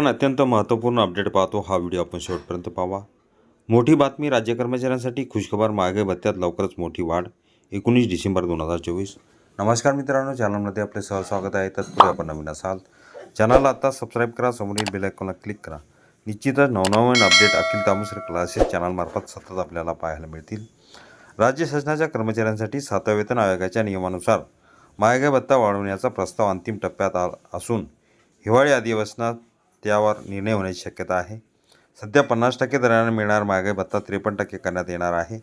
पण अत्यंत महत्त्वपूर्ण अपडेट पाहतो. हा व्हिडिओ आपण शेवटपर्यंत पाहावा. मोठी बातमी राज्य कर्मचाऱ्यांसाठी खुशखबर मागे भत्त्यात लवकरच मोठी वाढ. एकोणीस डिसेंबर दोन हजार चोवीस. नमस्कार मित्रांनो चॅनलमध्ये आपले सहस्वागत आहे. तत्पूर्वी आपण नवीन असाल चॅनलला आता सबस्क्राईब करा समोरील बेल आयकॉनला क्लिक करा. निश्चितच नवनवीन अपडेट अखिल तामुसर क्लासेस चॅनलमार्फत सतत आपल्याला पाहायला मिळतील. राज्य शासनाच्या कर्मचाऱ्यांसाठी सातव्या वेतन आयोगाच्या नियमानुसार महागाई भत्ता वाढवण्याचा प्रस्ताव अंतिम टप्प्यात आ असून हिवाळी अधिवेशनात त्यावर निर्णय होण्याची शक्यता आहे. सध्या पन्नास टक्के दराने मिळणार महागाई भत्ता त्रेपन्न टक्के करण्यात येणार आहे.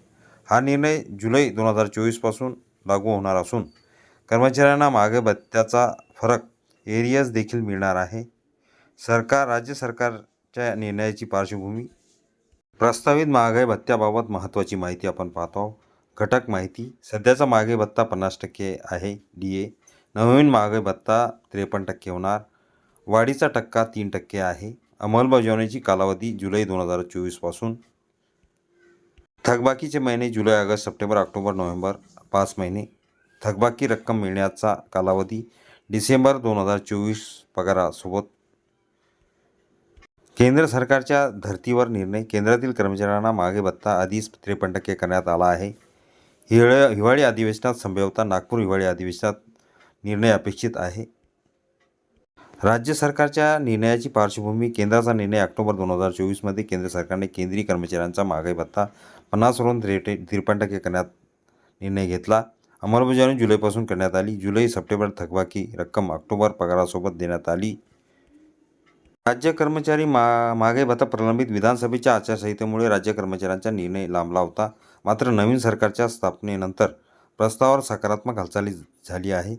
हा निर्णय जुलै दोन हजार चोवीसपासून लागू होणार असून कर्मचाऱ्यांना महागाई भत्त्याचा फरक एरियाज देखील मिळणार आहे. सरकार राज्य सरकारच्या निर्णयाची पार्श्वभूमी. प्रस्तावित महागाई भत्त्याबाबत महत्त्वाची माहिती आपण पाहतो आहोत. घटक माहिती सध्याचा महागाई भत्ता पन्नास टक्के आहे डी ए. नवीन महागाई भत्ता त्रेपन्न टक्के होणार. वाढीचा टक्का तीन टक्के आहे. अंमलबजावणीची कालावधी जुलै दोन हजार चोवीसपासून थकबाकीचे महिने जुलै ऑगस्ट सप्टेंबर ऑक्टोबर नोव्हेंबर पाच महिने. थकबाकी रक्कम मिळण्याचा कालावधी डिसेंबर दोन हजार चोवीस पगारासोबत. केंद्र सरकारच्या धर्तीवर निर्णय केंद्रातील कर्मचाऱ्यांना मागे भत्ता आधीच त्रेपन्न टक्के करण्यात आला आहे. हिवाळ हिवाळी अधिवेशनात संभवता नागपूर हिवाळी अधिवेशनात निर्णय अपेक्षित आहे. राज्य सरकारच्या निर्णयाची पार्श्वभूमी केंद्राचा निर्णय ऑक्टोबर दोन हजार चोवीसमध्ये केंद्र सरकारने केंद्रीय कर्मचाऱ्यांचा महागाई भत्ता पन्नासवरून त्रेटे त्रेपन्न टक्के करण्यात निर्णय घेतला. अंमलबजावणी जुलैपासून करण्यात आली. जुलै सप्टेंबर थकबाकी रक्कम ऑक्टोबर पगारासोबत देण्यात आली. राज्य कर्मचारी मा महागाई भत्ता प्रलंबित विधानसभेच्या आचारसंहितेमुळे राज्य कर्मचाऱ्यांचा निर्णय लांबला होता. मात्र नवीन सरकारच्या स्थापनेनंतर प्रस्तावावर सकारात्मक हालचाली झाली आहे.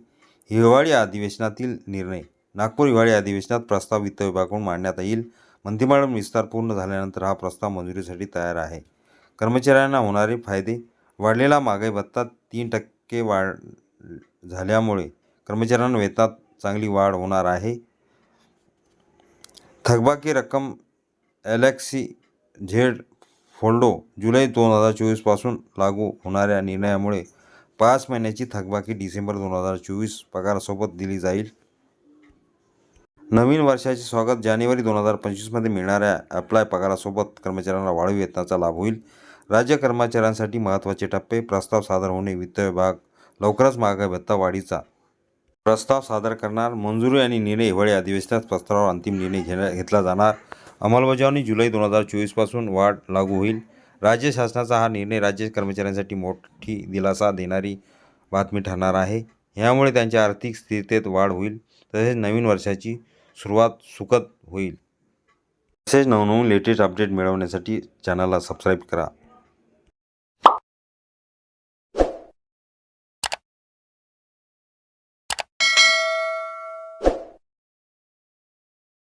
हिवाळी अधिवेशनातील निर्णय नागपूर हिवाळी अधिवेशनात प्रस्ताव वित्त विभागाकडून मांडण्यात येईल. मंत्रिमंडळ विस्तार पूर्ण झाल्यानंतर हा प्रस्ताव मंजुरीसाठी तयार आहे. कर्मचाऱ्यांना होणारे फायदे वाढलेला महागाई भत्ता तीन टक्के वाढ झाल्यामुळे कर्मचाऱ्यांना वेतनात चांगली वाढ होणार आहे. थकबाकी रक्कम एलेक्सी झेड फोल्डो जुलै दोन हजार चोवीसपासून लागू होणाऱ्या निर्णयामुळे पाच महिन्याची थकबाकी डिसेंबर दोन हजार चोवीस पगारासोबत दिली जाईल. नवीन वर्षाचे स्वागत जानेवारी दोन हजार पंचवीसमध्ये मिळणाऱ्या अप्लाय पगारासोबत कर्मचाऱ्यांना वाढीव वेतनाचा लाभ होईल. राज्य कर्मचाऱ्यांसाठी महत्त्वाचे टप्पे प्रस्ताव सादर होणे वित्त विभाग लवकरच महागाई भत्ता वाढीचा प्रस्ताव सादर करणार. मंजुरी आणि निर्णय हिवाळी अधिवेशनात प्रस्तावावर अंतिम निर्णय घेण्या घेतला जाणार. अंमलबजावणी जुलै दोन हजार चोवीसपासून वाढ लागू होईल. राज्य शासनाचा हा निर्णय राज्य कर्मचाऱ्यांसाठी मोठी दिलासा देणारी बातमी ठरणार आहे. ह्यामुळे त्यांच्या आर्थिक स्थिरतेत वाढ होईल. तसेच नवीन वर्षाची सुरुवात सुखद होईल. तसेच नवनवीन लेटेस्ट अपडेट मिळवण्यासाठी चॅनलला सबस्क्राईब करा.